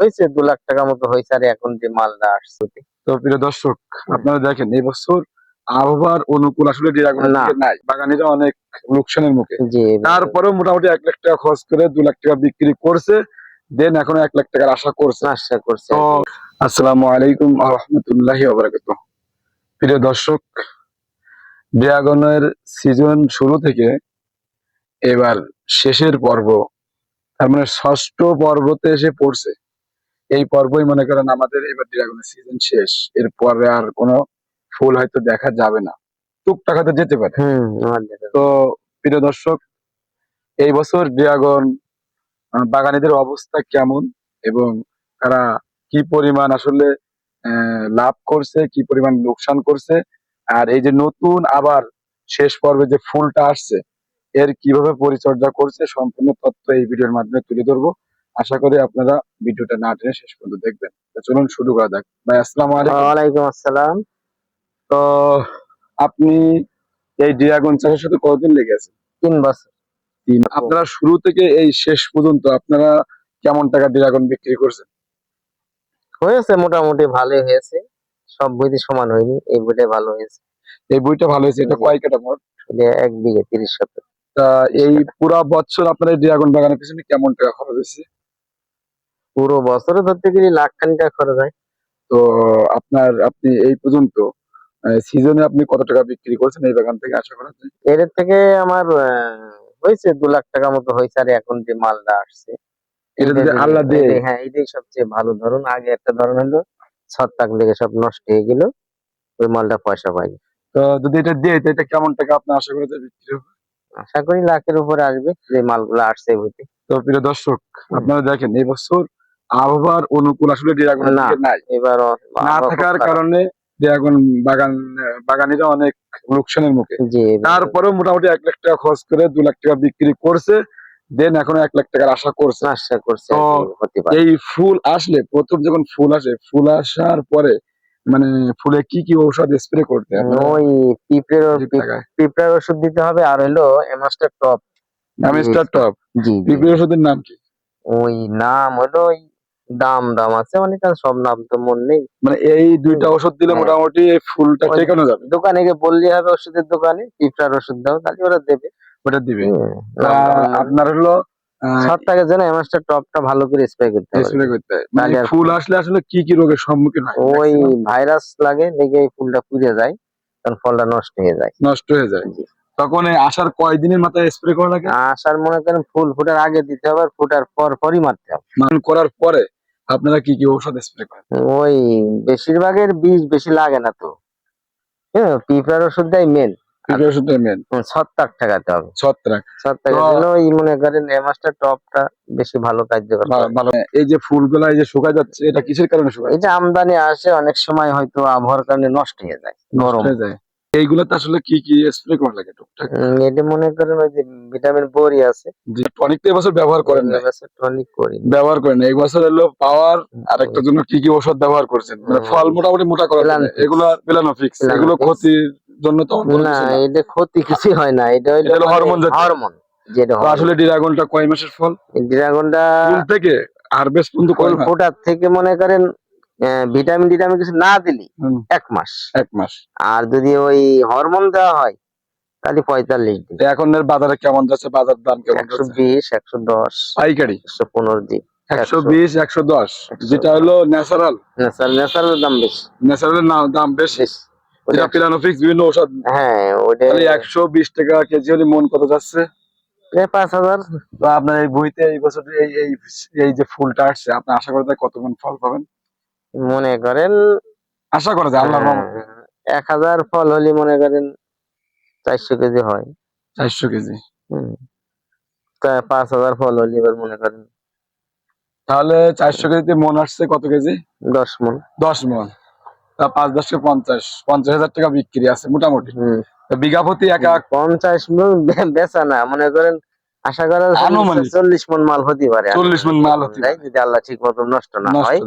হয়েছে দু লাখ টাকা মতো হয়েছে আর এখন যে মালটা আসছে। তো প্রিয় দর্শক আপনারা দেখেন এবছর আবহাওয়ার অনুকূল আসলে নাই বাগানিরা অনেক লোকসানের মুখে। তারপরেও মোটামুটি এক লাখ টাকা খরচ করে দু লাখ টাকা বিক্রি করছে দেন এখন এক লাখ টাকার আশা করছে। আশা করছে। আসসালামু আলাইকুম রহমতুল্লাহি প্রিয় দর্শক ড্রাগনের সিজন শুরু থেকে এবার শেষের পর্ব তার মানে ষষ্ঠ পর্বতে এসে পড়ছে। এই পর্বই মনে করেন আমাদের এবার ড্রাগনের সিজন শেষ। এর এরপরে আর কোনো ফুল হয়তো দেখা যাবে না। টুকটাক হয়তো যেতে পারে। তো প্রিয় দর্শক এই বছর ড্রাগন বাগানীদের অবস্থা কেমন এবং তারা কি পরিমাণ আসলে আহ, লাভ করছে কি পরিমাণ লোকসান করছে আর এই যে নতুন আবার শেষ পর্বে যে ফুলটা আসছে এর কীভাবে পরিচর্যা করছে সম্পূর্ণ তথ্য এই ভিডিওর মাধ্যমে তুলে ধরবো। আশা করি আপনারা ভিডিওটা না টেনে শেষ পর্যন্ত দেখবেন। চলুন শুরু করা যাক। ভাই আসসালামু আলাইকুম। আসসালাম। তো আপনি এই ড্রাগন চাষের সাথে কতদিন লেগে আছে তিন বছর। তিন আপনারা শুরু থেকে এই শেষ পর্যন্ত আপনারা কেমন টাকা ড্রাগন বিক্রি করছেন? হয়েছে মোটামুটি ভালো হয়েছে। সব বইতে সমান হয়নি এই বইটা ভালো হয়েছে। এই বইটা ভালো হয়েছে এটা কয় কাটা মোট? এক বিঘে তিরিশ শতক। তা এই পুরা বছর আপনার ড্রাগন বাগানের পিছনে কেমন টাকা খরচ হয়েছে? পুরো বছরে ধরতে গেলে লাখ খানি টাকা খরচ হয়। তো আপনার আপনি এই পর্যন্ত সিজনে আপনি কত টাকা বিক্রি করছেন এই বাগান থেকে আশা করা যায়? এর থেকে আমার হয়েছে দু লাখ টাকা মতো হয়েছে আর এখন যে মালটা আসছে। এটা যদি আল্লাহ দিয়ে। হ্যাঁ এটাই সবচেয়ে ভালো ধরুন। আগে একটা ধরন হলো ছত্রাক লেগে সব নষ্ট হয়ে গেল ওই মালটা পয়সা পাইনি। তো যদি এটা দিয়ে তো এটা কেমন টাকা আপনি আশা করা যায় বিক্রি হবে? আশা করি লাখের উপরে আসবে যে মালগুলো আসছে বইতে তো প্রিয় দর্শক আপনারা দেখেন এই বছর আবহাওয়ার অনুকূল আসলে ড্রাগন। নাই। এবার না থাকার কারণে ড্রাগন বাগান বাগানিরা অনেক লোকসানের মুখে। তারপরেও মোটামুটি এক লাখ টাকা খরচ করে দু লাখ টাকা বিক্রি করছে দেন এখনও এক লাখ টাকার আশা করছে। আশা করছে এই ফুল আসলে প্রথম যখন ফুল আসে ফুল আসার পরে মানে ফুলে কি কি ঔষধ স্প্রে করতে হবে? ওই পিঁপড়ের? পিঁপড়ার ওষুধ দিতে হবে আর হলো এমাস্টার টপ। Amistar top. জি জি। পিঁপড়ে ওষুধের নাম কি? ওই নাম হলো ওই দাম দাম আছে অনেক আছে, সব নাম তো মন নেই। মানে এই দুইটা ওষুধ দিলে হ্যাঁ। মোটামুটি এই ফুলটা টেকানো যাবে? দোকানে গিয়ে বললে হবে ওষুধের দোকানে পিঁপড়ার ওষুধ দাও তাহলে ওরা দেবে। ওটা দিবে। আপনার হলো সাত টাকার জন্য এমাস্টার টপটা ভালো করে স্প্রে করতে হবে। স্প্রে করতে হয়। মানে ফুল আসলে আসলে কি কি রোগের সম্মুখীন হয়? ওই ভাইরাস লাগে লেগে এই ফুলটা পুড়ে যায় তখন ফলটা নষ্ট হয়ে যায়। নষ্ট হয়ে যায়। তখন আসার কয়দিনের মাথায় স্প্রে করা লাগে? আসার মনে করেন ফুল ফুটার আগে দিতে হবে আর ফুটার পর পরই মারতে হবে। মান করার পরে? আপনারা কি কি ঔষধ স্প্রে করেন? ওই বেশিরভাগের বীজ বেশি লাগে না তো। হ্যাঁ পিঁপড়ার ওষুধটাই মেন মেন ছত্রাক ঠেকাতে হবে। ছত্রাক ছত্রাকের তো- জন্য ওই মনে করেন এমাস্টার টপটা বেশি ভালো কার্যকর এই যে ফুলগুলা এই যে শুকায় যাচ্ছে এটা কিসের কারণে শুকায়? এই যে আমদানি আসে অনেক সময় হয়তো আবহাওয়ার কারণে নষ্ট হয়ে যায় গরম। হয়ে যায়। এইগুলাতে আসলে কি কি স্প্রে করা লাগে টুকটাক? এটা মনে করেন ওই যে ভিটামিন বড়ি আছে। যে টনিক তো এবছর ব্যবহার করেন না টনিক করি ব্যবহার করেন না। এই বছর হলো পাওয়ার আর একটা জন্য কি কি ওষুধ ব্যবহার করছেন? মানে ফল মোটামুটি মোটা। Belanofix। এগুলা বেলানোফিক্স এগুলো ক্ষতির জন্য তো না কিছু এটা ক্ষতি কিছুই হয় না। এটা হলো হরমোন হরমোন যেটা আসলে ড্রাগনটা কয় মাসের ফল? ড্রাগনটা ফুল থেকে হারভেস্ট পর্যন্ত কয় ফোটার থেকে মনে করেন ভিটামিন টিটামিন কিছু না দিলি এক মাস। এক মাস। আর যদি ওই হরমোন দেওয়া হয় তাহলে পঁয়তাল্লিশ দিন। এখন এর বাজারে কেমন যাচ্ছে? বাজার দাম কেমন একশো বিশ একশো দশ পাইকারি? একশো পনেরো দিন একশো বিশ একশো দশ। যেটা হলো ন্যাচারাল ন্যাচারাল ন্যাচারাল দাম বেশি। ন্যাচারালের দাম বেশি। যেটা পিলানোফিক্স বিভিন্ন ঔষধ। হ্যাঁ ওটা একশো বিশ টাকা কেজি হলে মন কত যাচ্ছে? পাঁচ হাজার। আপনার এই বইতে এই বছর এই এই যে ফুলটা আসছে আপনি আশা করা যায় কত মন ফল পাবেন? মনে করেন আশা করা যায় আল্লাহ আহ, এক হাজার ফল হলে মনে করেন চারশো কেজি হয়। চারশো কেজি। তা পাঁচ হাজার ফল হলে এবার মনে করেন। তাহলে চারশো কেজিতে মন আসছে কত কেজি? দশ মন। দশ মন। তা পাঁচ দশকে পঞ্চাশ। পঞ্চাশ হাজার টাকা বিক্রি আছে মোটামুটি। বিঘা প্রতি এক এক পঞ্চাশ মন বেচা না মনে করেন আশা করা চল্লিশ মন মাল হতে পারে। চল্লিশ মন মাল হতে তাই যদি আল্লাহ ঠিক মতো নষ্ট না হয়।